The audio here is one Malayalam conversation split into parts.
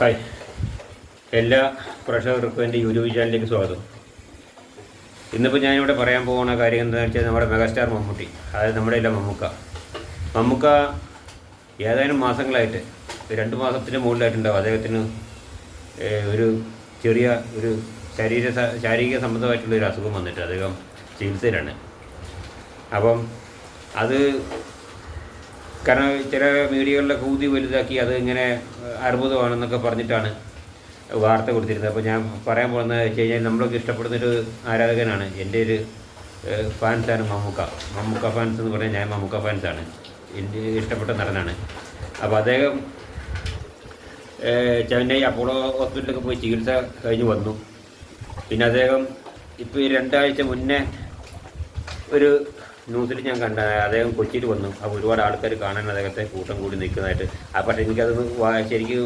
ഹായ് എല്ലാ പ്രേക്ഷകർക്കും എന്റെ യൂട്യൂബ് ചാനലിലേക്ക് സ്വാഗതം. ഇന്നിപ്പോൾ ഞാനിവിടെ പറയാൻ പോകുന്ന കാര്യം എന്താണെന്ന് വെച്ചാൽ നമ്മുടെ മെഗാസ്റ്റാർ മമ്മൂട്ടി അതായത് നമ്മുടെ എല്ലാം മമ്മൂക്ക. മമ്മൂക്ക ഏതാനും മാസങ്ങളായിട്ട് രണ്ട് മാസത്തിന് മുകളിലായിട്ടുണ്ടാവും. അദ്ദേഹത്തിന് ഒരു ചെറിയ ഒരു ശരീര ശാരീരിക സംബന്ധമായിട്ടുള്ള ഒരു അസുഖം വന്നിട്ട് അദ്ദേഹം ചികിത്സയിലാണ്. അപ്പം അത് കാരണം ചില മീഡിയകളിലൊക്കെ ഊതി വലുതാക്കി അത് ഇങ്ങനെ അർബുദമാണെന്നൊക്കെ പറഞ്ഞിട്ടാണ് വാർത്ത കൊടുത്തിരുന്നത്. അപ്പോൾ ഞാൻ പറയാൻ പോകുന്നത് വെച്ച് കഴിഞ്ഞാൽ നമ്മളൊക്കെ ഇഷ്ടപ്പെടുന്നൊരു ആരാധകനാണ് എന്റെ ഒരു ഫാൻസാണ് മമ്മൂക്ക. മമ്മൂക്ക ഫാൻസ് എന്ന് പറഞ്ഞാൽ ഞാൻ മമ്മൂക്ക ഫാൻസാണ്. എന്റെ ഇഷ്ടപ്പെട്ട നടനാണ്. അപ്പോൾ അദ്ദേഹം ചെന്നൈ അപ്പോളോ ഹോസ്പിറ്റലിലൊക്കെ പോയി ചികിത്സ കഴിഞ്ഞ് വന്നു. പിന്നെ അദ്ദേഹം ഇപ്പോൾ ഈ രണ്ടാഴ്ച മുന്നേ ഒരു ന്യൂസിൽ ഞാൻ കണ്ട അദ്ദേഹം കൊച്ചിയിൽ വന്നു. അപ്പോൾ ഒരുപാട് ആൾക്കാർ കാണാൻ അദ്ദേഹത്തെ കൂട്ടം കൂടി നിൽക്കുന്നതായിട്ട്. ആ പക്ഷേ എനിക്കത് ശരിക്കും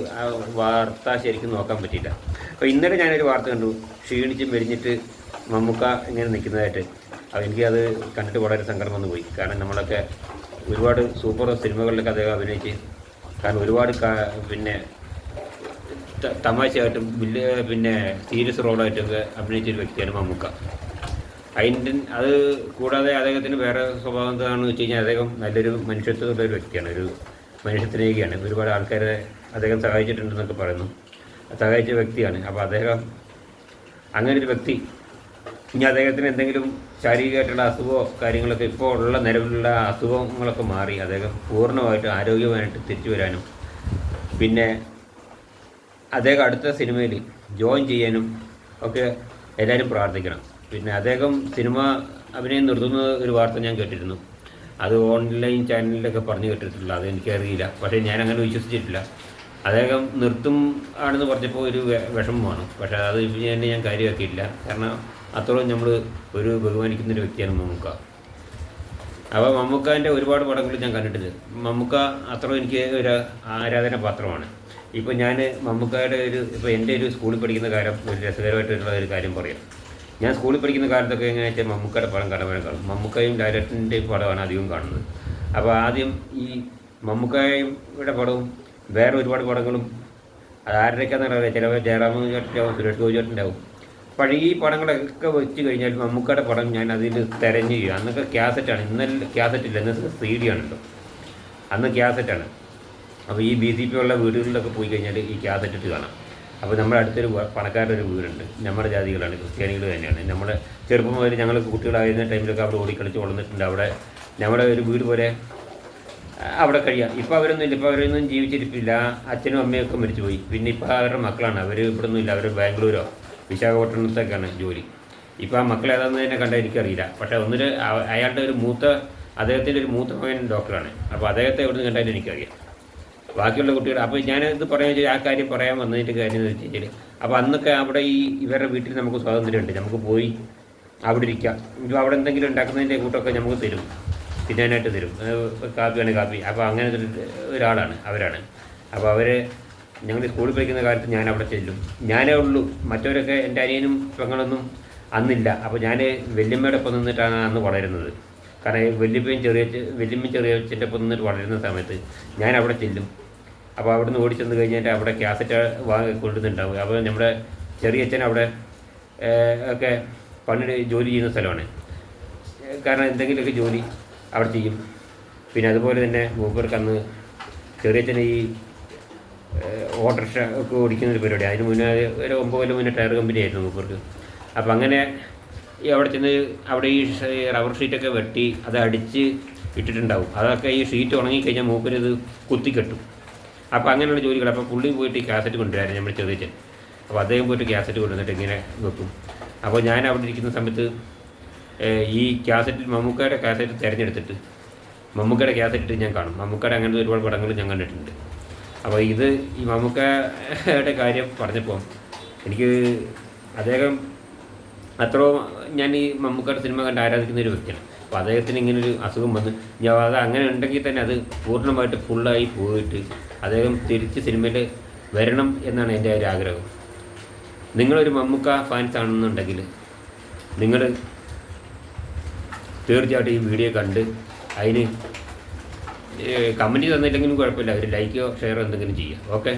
വാർത്ത ശരിക്കും നോക്കാൻ പറ്റിയില്ല. അപ്പോൾ ഇന്നലെ ഞാനൊരു വാർത്ത കണ്ടു. ക്ഷീണിച്ച് മെരിഞ്ഞിട്ട് മമ്മൂക്ക ഇങ്ങനെ നിൽക്കുന്നതായിട്ട്. അപ്പോൾ എനിക്കത് കണ്ടിട്ട് വളരെ സങ്കടം വന്നു പോയി. കാരണം നമ്മളൊക്കെ ഒരുപാട് സൂപ്പർ സിനിമകളിലൊക്കെ അദ്ദേഹം അഭിനയിച്ച്. കാരണം ഒരുപാട് പിന്നെ തമാശയായിട്ടും വലിയ പിന്നെ സീരിയസ് റോളായിട്ടൊക്കെ അഭിനയിച്ചൊരു വ്യക്തിയാണ് മമ്മൂക്ക. അതിന്റെ അത് കൂടാതെ അദ്ദേഹത്തിന് വേറെ സ്വഭാവം എന്താണെന്ന് വെച്ച് കഴിഞ്ഞാൽ അദ്ദേഹം നല്ലൊരു മനുഷ്യത്വമുള്ള ഒരു വ്യക്തിയാണ്. ഒരു മനുഷ്യത്തിനേക്കാണ് ഒരുപാട് ആൾക്കാരെ അദ്ദേഹം സഹായിച്ചിട്ടുണ്ടെന്നൊക്കെ പറയുന്നു. സഹായിച്ച വ്യക്തിയാണ്. അപ്പോൾ അദ്ദേഹം അങ്ങനെ ഒരു വ്യക്തി ഇനി അദ്ദേഹത്തിന് എന്തെങ്കിലും ശാരീരികമായിട്ടുള്ള അസുഖമോ കാര്യങ്ങളൊക്കെ ഇപ്പോൾ ഉള്ള നിലവിലുള്ള അസുഖങ്ങളൊക്കെ മാറി അദ്ദേഹം പൂർണമായിട്ട് ആരോഗ്യമായിട്ട് തിരിച്ചു വരാനും പിന്നെ അദ്ദേഹം അടുത്ത സിനിമയിൽ ജോയിൻ ചെയ്യാനും ഒക്കെ എല്ലാവരും പ്രാർത്ഥിക്കണം. പിന്നെ അദ്ദേഹം സിനിമ അഭിനയം നിർത്തുന്ന ഒരു വാർത്ത ഞാൻ കേട്ടിരുന്നു. അത് ഓൺലൈൻ ചാനലിലൊക്കെ പറഞ്ഞു കേട്ടിട്ടില്ല അത് എനിക്കറിയില്ല. പക്ഷേ ഞാൻ അങ്ങനെ വിശ്വസിച്ചിട്ടില്ല. അദ്ദേഹം നിർത്തും ആണെന്ന് പറഞ്ഞപ്പോൾ ഒരു വിഷമമാണ്. പക്ഷേ അത് തന്നെ ഞാൻ കാര്യമാക്കിയില്ല കാരണം അത്രയും നമ്മൾ ഒരു ബഹുമാനിക്കുന്ന ഒരു വ്യക്തിയാണ് മമ്മൂക്ക. അപ്പോൾ മമ്മൂക്കാന്റെ ഒരുപാട് പടങ്ങൾ ഞാൻ കണ്ടിട്ടുണ്ട്. മമ്മൂക്ക അത്ര എനിക്ക് ഒരു ആരാധന പാത്രമാണ്. ഇപ്പോൾ ഞാൻ മമ്മൂക്കയുടെ ഒരു ഇപ്പോൾ എന്റെ ഒരു സ്കൂളിൽ പഠിക്കുന്ന കാര്യം ഒരു രസകരമായിട്ടുള്ള ഒരു കാര്യം പറയാം. ഞാൻ സ്കൂളിൽ പഠിക്കുന്ന കാലത്തൊക്കെ എങ്ങനെയാ വെച്ചാൽ മമ്മൂക്കയുടെ പടം കടമരം കാണും. മമ്മൂക്കയും ഡയറക്ടറിന്റെയും പടമാണ് അധികം കാണുന്നത്. അപ്പോൾ ആദ്യം ഈ മമ്മൂക്കയുടെ പടവും വേറെ ഒരുപാട് പടങ്ങളും അത് ആരുടെയൊക്കെയാണെന്ന് അറിയാം ചിലപ്പോൾ ജയറാമൻ ചേട്ടന്റെയാവും സുരേഷ് ഗോപി ചേട്ടന്റെയാവും ഈ പടങ്ങളൊക്കെ വെച്ച് കഴിഞ്ഞാൽ മമ്മൂക്കയുടെ പടം ഞാൻ അതിൽ തിരഞ്ഞു ചെയ്യും അന്നൊക്കെ ക്യാസറ്റാണ്. ഇന്നലെ ക്യാസറ്റ് ഇല്ല ഇന്നത്തെ സി ഡി ആണല്ലോ. അന്ന് ക്യാസറ്റാണ്. അപ്പോൾ ഈ ബി സി പി ഉള്ള വീടുകളിലൊക്കെ പോയി കഴിഞ്ഞാൽ ഈ ക്യാസറ്റ് ഇട്ട് കാണാം. അപ്പോൾ നമ്മുടെ അടുത്തൊരു പണക്കാരുടെ ഒരു വീടുണ്ട്. നമ്മുടെ ജാതികളാണ് ക്രിസ്ത്യാനികൾ തന്നെയാണ്. നമ്മുടെ ചെറുപ്പം മുതൽ ഞങ്ങൾ കുട്ടികളായിരുന്ന ടൈമിലൊക്കെ അവിടെ ഓടിക്കളിച്ച് വളർന്നിട്ടുണ്ട്. അവിടെ നമ്മുടെ ഒരു വീട് പോലെ അവിടെ കഴിയാം. ഇപ്പോൾ അവരൊന്നും ഇല്ല. ഇപ്പോൾ അവരൊന്നും ജീവിച്ചിരിപ്പില്ല. അച്ഛനും അമ്മയും ഒക്കെ മരിച്ചുപോയി. പിന്നെ ഇപ്പോൾ അവരുടെ മക്കളാണ്. അവർ ഇവിടെ ഒന്നും ഇല്ല അവർ ബാംഗ്ലൂരോ വിശാഖപട്ടണത്തൊക്കെയാണ് ജോലി. ഇപ്പോൾ ആ മക്കൾ ഏതാണെന്ന് തന്നെ കണ്ടാൽ എനിക്കറിയില്ല. പക്ഷേ ഒന്നിൽ അയാളുടെ ഒരു മൂത്ത അദ്ദേഹത്തിന്റെ ഒരു മൂത്ത മകൻ ഡോക്ടറാണ്. അപ്പോൾ അദ്ദേഹത്തെ എവിടെ നിന്ന് കണ്ടാലും എനിക്കറിയാം. ബാക്കിയുള്ള കുട്ടികൾ അപ്പോൾ ഞാനിത് പറയാൻ വെച്ചാൽ ആ കാര്യം പറയാൻ വന്നതിന്റെ കാര്യം എന്ന് വെച്ച് കഴിഞ്ഞാൽ അപ്പോൾ അന്നൊക്കെ അവിടെ ഈ ഇവരുടെ വീട്ടിൽ നമുക്ക് സ്വാതന്ത്ര്യമുണ്ട് നമുക്ക് പോയി അവിടെ ഇരിക്കാം. ഇനി അവിടെ എന്തെങ്കിലും ഉണ്ടാക്കുന്നതിന്റെ കൂട്ടമൊക്കെ നമുക്ക് തരും തിന്നാനായിട്ട് തരും. കാപ്പിയാണ് കാപ്പി അപ്പോൾ അങ്ങനെ ഒരു ഒരാളാണ് അവരാണ്. അപ്പോൾ അവർ ഞങ്ങൾ സ്കൂളിൽ പഠിക്കുന്ന കാലത്ത് ഞാൻ അവിടെ ചെല്ലും. ഞാനേ ഉള്ളൂ. മറ്റവരൊക്കെ എന്റെ അനിയനും പെങ്ങളൊന്നും അന്നില്ല. അപ്പോൾ ഞാൻ വല്യമ്മയുടെ ഒപ്പം നിന്നിട്ടാണ് അന്ന് വളരുന്നത്. കാരണം വല്യപ്പയും ചെറിയ വല്യമ്മയും ചെറിയ ഒപ്പം നിന്നിട്ട് വളരുന്ന സമയത്ത് ഞാൻ അവിടെ ചെല്ലും. അപ്പോൾ അവിടുന്ന് ഓടിച്ചെന്ന് ചെന്ന് കഴിഞ്ഞാൽ അവിടെ ക്യാസറ്റ് വാങ്ങി കൊണ്ടുവന്നിട്ടുണ്ടാവും. അപ്പോൾ നമ്മുടെ ചെറിയ അച്ഛൻ അവിടെ ഒക്കെ പണി ജോലി ചെയ്യുന്ന സ്ഥലമാണ്. കാരണം എന്തെങ്കിലുമൊക്കെ ജോലി അവിടെ ചെയ്യും. പിന്നെ അതുപോലെ തന്നെ മൂപ്പർക്ക് അന്ന് അച്ഛൻ ഈ ഓട്ടോറിക്ഷ ഒക്കെ ഓടിക്കുന്ന ഒരു പരിപാടി. അതിന് മുന്നേ ഒരു ഒമ്പത് കൊല്ലം മുന്നേ ടയർ കമ്പനി ആയിരുന്നു മൂപ്പർക്ക്. അപ്പോൾ അങ്ങനെ ഈ അവിടെ ചെന്ന് അവിടെ ഈ റബ്ബർ ഷീറ്റൊക്കെ വെട്ടി അത് അടിച്ച് ഇട്ടിട്ടുണ്ടാവും. അതൊക്കെ ഈ ഷീറ്റ് ഉണങ്ങിക്കഴിഞ്ഞാൽ മൂപ്പരിത് കുത്തിക്കെട്ടും. അപ്പോൾ അങ്ങനെയുള്ള ജോലികൾ. അപ്പോൾ പുള്ളി പോയിട്ട് ഈ കാസറ്റ് കൊണ്ടുവരാൻ നമ്മൾ ചോദിച്ചത് അപ്പോൾ അദ്ദേഹം പോയിട്ട് കാസറ്റ് കൊണ്ടുവന്നിട്ട് ഇങ്ങനെ വെക്കും. അപ്പോൾ ഞാൻ അവിടെ ഇരിക്കുന്ന സമയത്ത് ഈ കാസറ്റിൽ മമ്മൂക്കയുടെ കാസറ്റ് തിരഞ്ഞെടുത്തിട്ട് മമ്മൂക്കയുടെ കാസറ്റ് ഞാൻ കാണും. മമ്മൂക്കയുടെ അങ്ങനത്തെ ഒരുപാട് പടങ്ങൾ ഞാൻ കണ്ടിട്ടുണ്ട്. അപ്പോൾ ഇത് ഈ മമ്മൂക്കയുടെ കാര്യം പറഞ്ഞപ്പോൾ എനിക്ക് അദ്ദേഹം അത്രയും ഞാൻ ഈ മമ്മൂക്കയുടെ സിനിമ കണ്ട് ആരാധിക്കുന്ന ഒരു വ്യക്തിയാണ്. അപ്പോൾ അദ്ദേഹത്തിന് ഇങ്ങനൊരു അസുഖം വന്ന് ഞാൻ അത് അങ്ങനെ ഉണ്ടെങ്കിൽ തന്നെ അത് പൂർണമായിട്ട് ഫുള്ളായി പോയിട്ട് അദ്ദേഹം തിരിച്ച് സിനിമയിൽ വരണം എന്നാണ് എന്റെ ഒരു ആഗ്രഹം. നിങ്ങളൊരു മമ്മൂക്ക ഫാൻസ് ആണെന്നുണ്ടെങ്കിൽ നിങ്ങൾ തീർച്ചയായിട്ടും ഈ വീഡിയോ കണ്ട് അതിന് കമന്റ് തന്നില്ലെങ്കിലും കുഴപ്പമില്ല. ഒരു ലൈക്കോ ഷെയറോ എന്തെങ്കിലും ചെയ്യുക. ഓക്കെ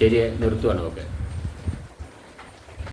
ശരി നിർത്തുവാണ്. ഓക്കെ